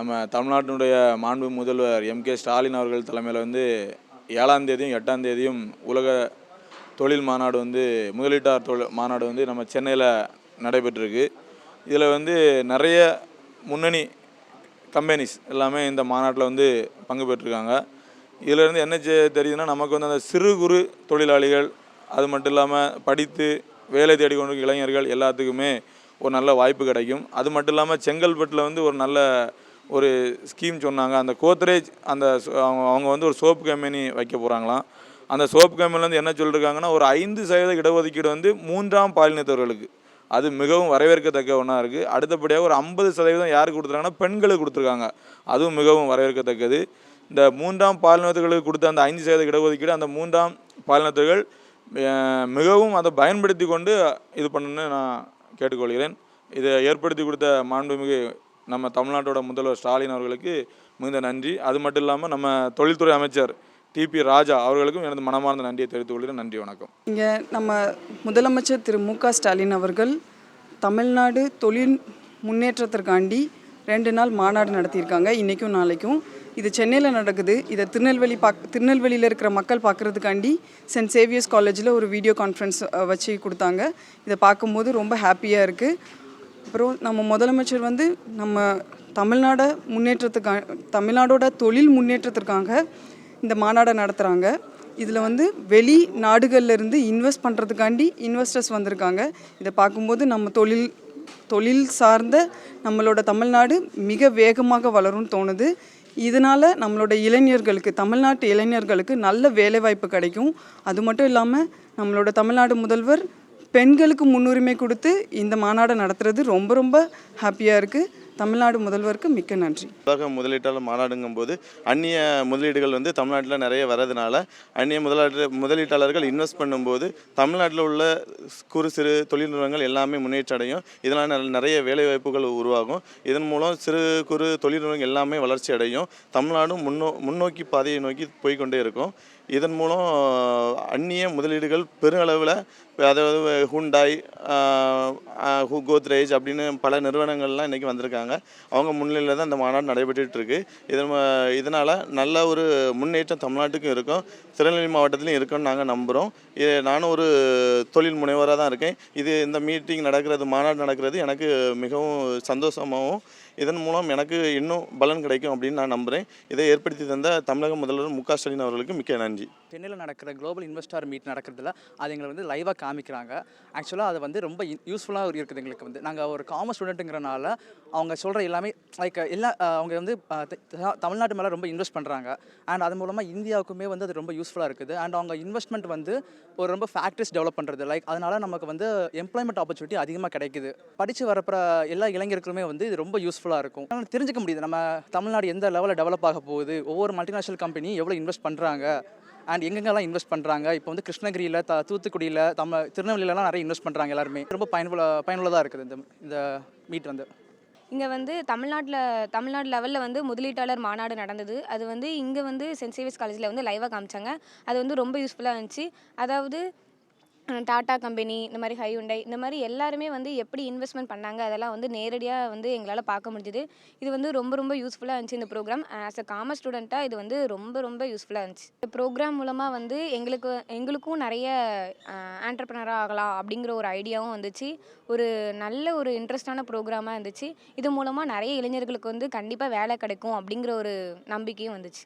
நம்ம தமிழ்நாட்டினுடைய மாண்பு முதல்வர் எம் கே ஸ்டாலின் அவர்கள் தலைமையில் வந்து ஏழாம் தேதியும் எட்டாம் தேதியும் உலக தொழில் மாநாடு வந்து முதலீட்டார் தொழில் மாநாடு வந்து நம்ம சென்னையில் நடைபெற்றிருக்கு. இதில் வந்து நிறைய முன்னணி கம்பெனிஸ் எல்லாமே இந்த மாநாட்டில் வந்து பங்கு பெற்றிருக்காங்க. இதிலேருந்து என்ன தெரியுதுன்னா நமக்கு வந்து அந்த சிறு குறு தொழிலாளிகள் அது மட்டும் இல்லாமல் படித்து வேலை தேடிக்கொண்டிருக்க இளைஞர்கள் எல்லாத்துக்குமே ஒரு நல்ல வாய்ப்பு கிடைக்கும். அது மட்டும் இல்லாமல் செங்கல்பட்டில் வந்து ஒரு நல்ல ஒரு ஸ்கீம் சொன்னாங்க. அந்த கோத்ரேஜ் அந்த அவங்க அவங்க வந்து ஒரு சோப்பு கம்பெனி வைக்க போகிறாங்களாம் அந்த சோப்பு கம்பெனிலேருந்து என்ன சொல்லியிருக்காங்கன்னா ஒரு ஐந்து சதவீத இடஒதுக்கீடு வந்து மூன்றாம் பாலினத்தவர்களுக்கு. அது மிகவும் வரவேற்கத்தக்க ஒன்றா இருக்குது அடுத்தபடியாக ஒரு ஐம்பது சதவீதம் யாருக்கு கொடுத்துருக்காங்கன்னா பெண்களுக்கு கொடுத்துருக்காங்க. அதுவும் மிகவும் வரவேற்கத்தக்கது. இந்த மூன்றாம் பாலினத்தர்களுக்கு கொடுத்த அந்த ஐந்து சதவீத இடஒதுக்கீடு அந்த மூன்றாம் பாலினத்தர்கள் மிகவும் அதை பயன்படுத்தி கொண்டு இது பண்ணணும்னு நான் கேட்டுக்கொள்கிறேன். இதை ஏற்படுத்தி கொடுத்த மாண்புமிகு நம்ம தமிழ்நாட்டோட முதல்வர் ஸ்டாலின் அவர்களுக்கு மிகுந்த நன்றி. அது மட்டும் இல்லாமல் நம்ம தொழில்துறை அமைச்சர் டிபி ராஜா அவர்களுக்கும் எனது மனமார்ந்த நன்றியை தெரிவித்துக் கொள்கிறேன். நன்றி வணக்கம். இங்கே நம்ம முதலமைச்சர் திரு மு ஸ்டாலின் அவர்கள் தமிழ்நாடு தொழில் முன்னேற்றத்திற்காண்டி ரெண்டு நாள் மாநாடு நடத்தியிருக்காங்க. இன்றைக்கும் நாளைக்கும். இது சென்னையில் நடக்குது. இதை திருநெல்வேலி பாக் திருநெல்வேலியில் இருக்கிற மக்கள் பார்க்குறதுக்காண்டி சென்ட் சேவியர்ஸ் காலேஜில் ஒரு வீடியோ கான்ஃபரன்ஸ் வச்சு கொடுத்தாங்க. இதை பார்க்கும்போது ரொம்ப ஹாப்பியாக இருக்குது அப்புறம் நம்ம முதலமைச்சர் வந்து நம்ம தமிழ்நாட முன்னேற்றத்துக்காக தமிழ்நாடோட தொழில் முன்னேற்றத்திற்காக இந்த மாநாடை நடத்துகிறாங்க இதில் வந்து வெளி நாடுகள்லேருந்து இன்வெஸ்ட் பண்ணுறதுக்காண்டி இன்வெஸ்டர்ஸ் வந்திருக்காங்க. இதை பார்க்கும்போது நம்ம தொழில் தொழில் சார்ந்த நம்மளோட தமிழ்நாடு மிக வேகமாக வளரும்னு தோணுது. இதனால் நம்மளோட இளைஞர்களுக்கு தமிழ்நாட்டு இளைஞர்களுக்கு நல்ல வேலைவாய்ப்பு கிடைக்கும். அது மட்டும் இல்லாமல் நம்மளோட தமிழ்நாடு முதல்வர் பெண்களுக்கு முன்னுரிமை கொடுத்து இந்த மாநாடை நடத்துறது ரொம்ப ரொம்ப ஹாப்பியாக இருக்குது தமிழ்நாடு முதல்வருக்கு மிக்க நன்றி. உலக முதலீட்டாளர் மாநாடுங்கும் போது அந்நிய முதலீடுகள் வந்து தமிழ்நாட்டில் நிறைய வரதுனால அந்நிய முதலாளர் முதலீட்டாளர்கள் இன்வெஸ்ட் பண்ணும்போது தமிழ்நாட்டில் உள்ள குறு சிறு தொழில் நிறுவனங்கள் எல்லாமே முன்னேற்றம் அடையும். இதனால் நல்ல- நிறைய வேலைவாய்ப்புகள் உருவாகும். இதன் மூலம் சிறு குறு தொழில் நிறுவனங்கள் எல்லாமே வளர்ச்சி அடையும். தமிழ்நாடும் முன்னோ முன்னோக்கி பாதையை நோக்கி போய்க்கொண்டே இருக்கும். இதன் மூலம் அந்நிய முதலீடுகள் பெருளவில் அதாவது ஹுண்டாய் ஹூ கோத்ரேஜ் அப்படின்னு பல நிறுவனங்கள்லாம் இன்றைக்கி வந்திருக்காங்க. அவங்க முன்னிலையில் தான் இந்த மாநாடு நடைபெற்றுட்டுருக்கு இதன் இதனால் நல்ல ஒரு முன்னேற்றம் தமிழ்நாட்டுக்கும் இருக்கும். திருநெல்வேலி மாவட்டத்திலையும் இருக்கும்னு நாங்கள் நம்புகிறோம் இது நானும் ஒரு தொழில் முனைவராக தான் இருக்கேன். இது இந்த மீட்டிங் நடக்கிறது மாநாடு நடக்கிறது எனக்கு மிகவும் சந்தோஷமாகவும் இதன் மூலம் எனக்கு இன்னும் பலன் கிடைக்கும் அப்படின்னு நான் நம்புகிறேன் இதை ஏற்படுத்தி தந்த தமிழக முதல்வர் மு க ஸ்டாலின் அவர்களுக்கு மிக்க நன்றி. சென்னையில் நடக்கிற குளோபல் இன்வெஸ்டார் மீட் நடக்கிறதுல அது எங்களை வந்து லைவாக காமிக்கிறாங்க. ஆக்சுவலாக அது வந்து ரொம்ப யூஸ்ஃபுல்லாக இருக்குது எங்களுக்கு வந்து. நாங்கள் ஒரு காமர்ஸ் ஸ்டூடெண்ட்டுங்கிறனால அவங்க சொல்கிற எல்லாமே லைக் எல்லா அவங்க வந்து தமிழ்நாட்டு மேலே ரொம்ப இன்வெஸ்ட் பண்ணுறாங்க அண்ட் அது மூலமாக இந்தியாவுக்குமே வந்து அது ரொம்ப யூஸ்ஃபுல்லாக இருக்குது. அண்ட் அவங்க இன்வெஸ்ட்மெண்ட் வந்து ஒரு ரொம்ப ஃபேக்ட்ரிஸ் டெவலப் பண்ணுறது லைக் அதனால் நமக்கு வந்து எம்ப்ளாய்மெண்ட் ஆப்பர்ச்சுனிட்டி அதிகமாக கிடைக்குது. படித்து வரப்புற எல்லா இளைஞருக்குமே வந்து இது ரொம்ப யூஸ்ஃபுல்லாக இருக்கும். ஆனால் தெரிஞ்சுக்க முடியுது. நம்ம தமிழ்நாடு எந்த லெவலில் டெவலப் ஆக போகுது? ஒவ்வொரு மல்டிநேஷனல் கம்பெனி எவ்வளோ இன்வெஸ்ட் பண்ணுறாங்க அண்ட் எங்கெங்கெல்லாம் இன்வெஸ்ட் பண்ணுறாங்க இப்போ வந்து கிருஷ்ணகிரியில் த தூத்துக்குடியில் நம்ம திருநெல்வேலியிலலாம் நிறைய இன்வெஸ்ட் பண்ணுறாங்க எல்லாருமே. ரொம்ப பயனுள்ள பயனுள்ளதாக இருக்குது இந்த இந்த மீட் வந்து. இங்கே வந்து தமிழ்நாட்டில் தமிழ்நாடு லெவலில் வந்து முதலீட்டாளர் மாநாடு நடந்தது. அது வந்து இங்கே வந்து சென்ட் சேவியர்ஸ் காலேஜில் வந்து லைவாக காமிச்சாங்க. அது வந்து ரொம்ப யூஸ்ஃபுல்லாக இருந்துச்சு. அதாவது டாடா கம்பெனி இந்த மாதிரி ஹையுண்டை இந்த மாதிரி எல்லாருமே வந்து எப்படி இன்வெஸ்ட்மெண்ட் பண்ணாங்க அதெல்லாம் வந்து நேரடியாக வந்து எங்களால் பார்க்க முடிஞ்சுது. இது வந்து ரொம்ப ரொம்ப யூஸ்ஃபுல்லாக இருந்துச்சு இந்த ப்ரோக்ராம் ஆஸ் அ காமர்ஸ் ஸ்டூடெண்ட்டாக இது வந்து ரொம்ப ரொம்ப யூஸ்ஃபுல்லாக இருந்துச்சு. இந்த ப்ரோக்ராம் மூலமாக வந்து எங்களுக்கு எங்களுக்கும் நிறைய ஆண்டர்பிரினராக ஆகலாம் அப்படிங்கிற ஒரு ஐடியாவும் வந்துச்சு. ஒரு நல்ல ஒரு இன்ட்ரெஸ்டான ப்ரோக்ராமாக இருந்துச்சு. இது மூலமாக நிறைய இளைஞர்களுக்கு வந்து கண்டிப்பாக வேலை கிடைக்கும் அப்படிங்கிற ஒரு நம்பிக்கையும் வந்துச்சு.